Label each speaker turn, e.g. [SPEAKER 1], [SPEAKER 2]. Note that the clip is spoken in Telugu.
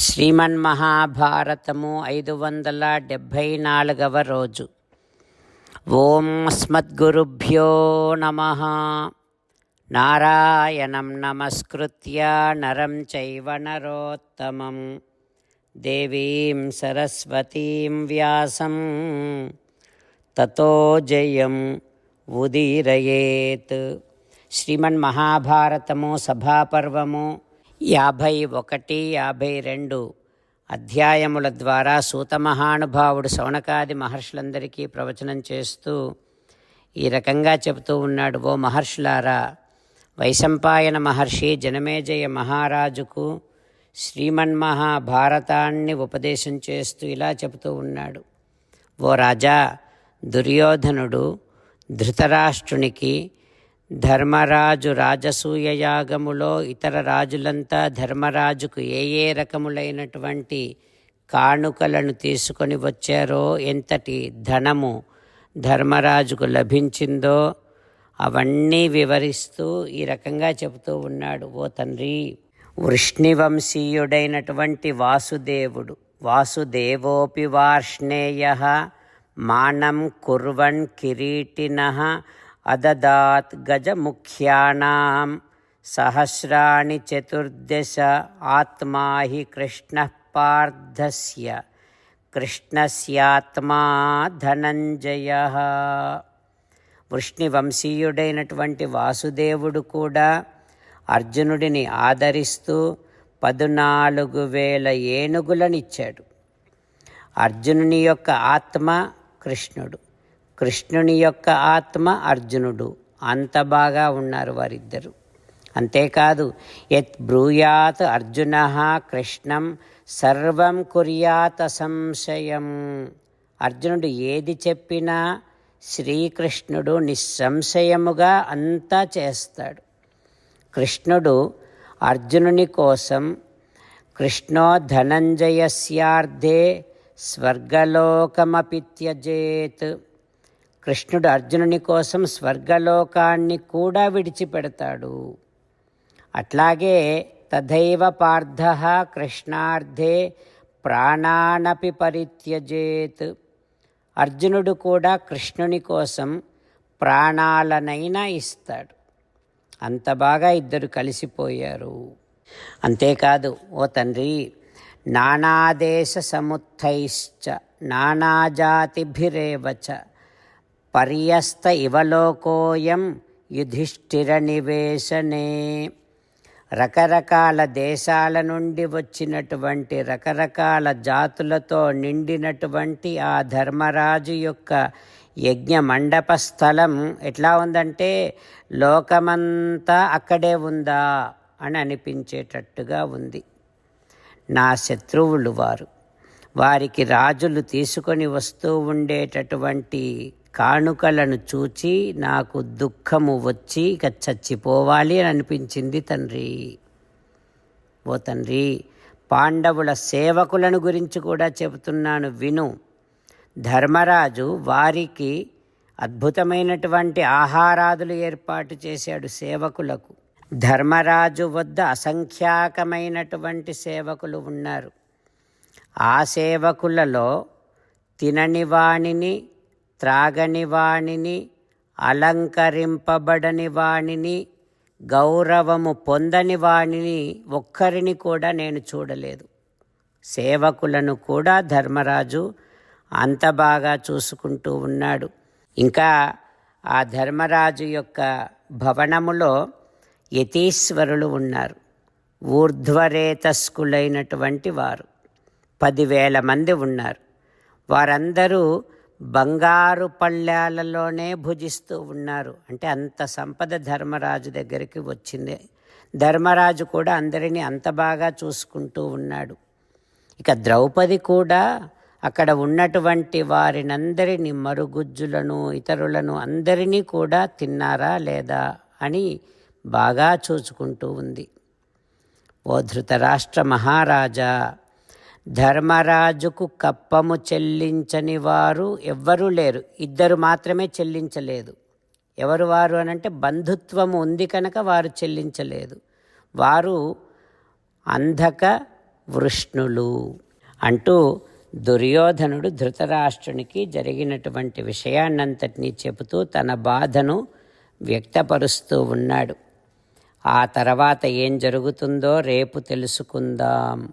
[SPEAKER 1] శ్రీమన్మహాభారతము ఐదు వందల డెబ్భై నాలుగవ రోజు. ఓం అస్మద్గురుభ్యో నమ. నారాయణం నమస్కృత్య నరం చైవ నరోత్తమం. దేవీం సరస్వతీం వ్యాసం. తతో జయం ఉదీరయేత్. శ్రీమన్మహాభారతము సభాపర్వము యాభై ఒకటి యాభై రెండు అధ్యాయముల ద్వారా సూతమహానుభావుడు శౌనకాది మహర్షులందరికీ ప్రవచనం చేస్తూ ఈ రకంగా చెబుతూ ఉన్నాడు ఓ మహర్షులారా వైశంపాయన మహర్షి జనమేజయ మహారాజుకు శ్రీమన్మహాభారతాన్ని ఉపదేశం చేస్తూ ఇలా చెబుతూ ఉన్నాడు. ఓ రాజా దుర్యోధనుడు ధృతరాష్ట్రునికి ధర్మరాజు రాజసూయ యాగములో ఇతర రాజులంతా ధర్మరాజుకు ఏ ఏ రకములైనటువంటి కానుకలను తీసుకొని వచ్చారో ఎంతటి ధనము ధర్మరాజుకు లభించిందో అవన్నీ వివరిస్తూ ఈ రకంగా చెబుతూ ఉన్నాడు ఓ తండ్రి. వృష్ణివంశీయుడైనటువంటి వాసుదేవుడు వాసుదేవోపి వార్ష్ణేయ మానం కుర్వన్ కిరీటిన అదదాత్ గజముఖ్యానాం సహస్రాణి చతుర్దశ ఆత్మా హి కృష్ణ పార్థస్య కృష్ణస్యాత్మా ధనంజయ వృష్ణివంశీయుడైనటువంటి వాసుదేవుడు కూడా అర్జునుడిని ఆదరిస్తూ పదునాలుగు వేల ఏనుగులనిచ్చాడు. అర్జునుని యొక్క ఆత్మ కృష్ణుడు. కృష్ణుని యొక్క ఆత్మ అర్జునుడు. అంత బాగా ఉన్నారు వారిద్దరు. అంతేకాదు యత్ బ్రూయాత్ అర్జున కృష్ణం సర్వం కుర్యాత సంశయం. అర్జునుడు ఏది చెప్పినా శ్రీకృష్ణుడు నిస్సంశయముగా అంతా చేస్తాడు. కృష్ణుడు అర్జునుని కోసం కృష్ణో ధనంజయస్యార్థే స్వర్గలోకమపి త్యజేత్. కృష్ణుడు అర్జునుని కోసం స్వర్గలోకాన్ని కూడా విడిచిపెడతాడు. అట్లాగే తథైవ పార్థ కృష్ణార్థే ప్రాణానపి పరిత్యజేత్. అర్జునుడు కూడా కృష్ణుని కోసం ప్రాణాలనైనా ఇస్తాడు. అంత బాగా ఇద్దరు కలిసిపోయారు. అంతేకాదు ఓ తండ్రి నానాదేశ సముత్థైశ్చ నానాజాతిభిరేవచ పర్యస్త ఇవలోకోయం యుధిష్ఠిర నివేశనే. రకరకాల దేశాల నుండి వచ్చినటువంటి రకరకాల జాతులతో నిండినటువంటి ఆ ధర్మరాజు యొక్క యజ్ఞ మండప స్థలం ఎట్లా ఉందంటే లోకమంతా అక్కడే ఉందా అని అనిపించేటట్టుగా ఉంది. నా శత్రువులు వారు. వారికి రాజులు తీసుకొని వస్తూ ఉండేటటువంటి కానుకలను చూచి నాకు దుఃఖము వచ్చి ఇక చచ్చిపోవాలి అని అనిపించింది తండ్రి. ఓ తండ్రి పాండవుల సేవకులను గురించి కూడా చెబుతున్నాను విను. ధర్మరాజు వారికి అద్భుతమైనటువంటి ఆహారాదులు ఏర్పాటు చేశాడు సేవకులకు. ధర్మరాజు వద్ద అసంఖ్యాకమైనటువంటి సేవకులు ఉన్నారు. ఆ సేవకులలో తిననివాణిని త్రాగనివాణిని అలంకరింపబడని వాణిని గౌరవము పొందని వాణిని ఒక్కరిని కూడా నేను చూడలేదు. సేవకులను కూడా ధర్మరాజు అంత బాగా చూసుకుంటూ ఉన్నాడు. ఇంకా ఆ ధర్మరాజు యొక్క భవనములో యతీశ్వరులు ఉన్నారు. ఊర్ధ్వరేతస్కులైనటువంటి వారు. పదివేల మంది ఉన్నారు. వారందరూ బంగారు పళ్ళాలలోనే భుజిస్తూ ఉన్నారు. అంటే అంత సంపద ధర్మరాజు దగ్గరికి వచ్చింది. ధర్మరాజు కూడా అందరినీ అంత బాగా చూసుకుంటూ ఉన్నాడు. ఇక ద్రౌపది కూడా అక్కడ ఉన్నటువంటి వారినందరినీ మరుగుజ్జులను ఇతరులను అందరినీ కూడా తిన్నారా లేదా అని బాగా చూసుకుంటూ ఉంది. ఓ ధృతరాష్ట్ర మహారాజా ధర్మరాజుకు కప్పము చెల్లించని వారు ఎవ్వరూ లేరు. ఇద్దరు మాత్రమే చెల్లించలేదు. ఎవరు వారు అని అంటే బంధుత్వము ఉంది కనుక వారు చెల్లించలేదు. వారు అంధక వృష్ణులు అంటూ దుర్యోధనుడు ధృతరాష్ట్రునికి జరిగినటువంటి విషయాన్నంతటినీ చెబుతూ తన బాధను వ్యక్తపరుస్తూ ఉన్నాడు. ఆ తర్వాత ఏం జరుగుతుందో రేపు తెలుసుకుందాం.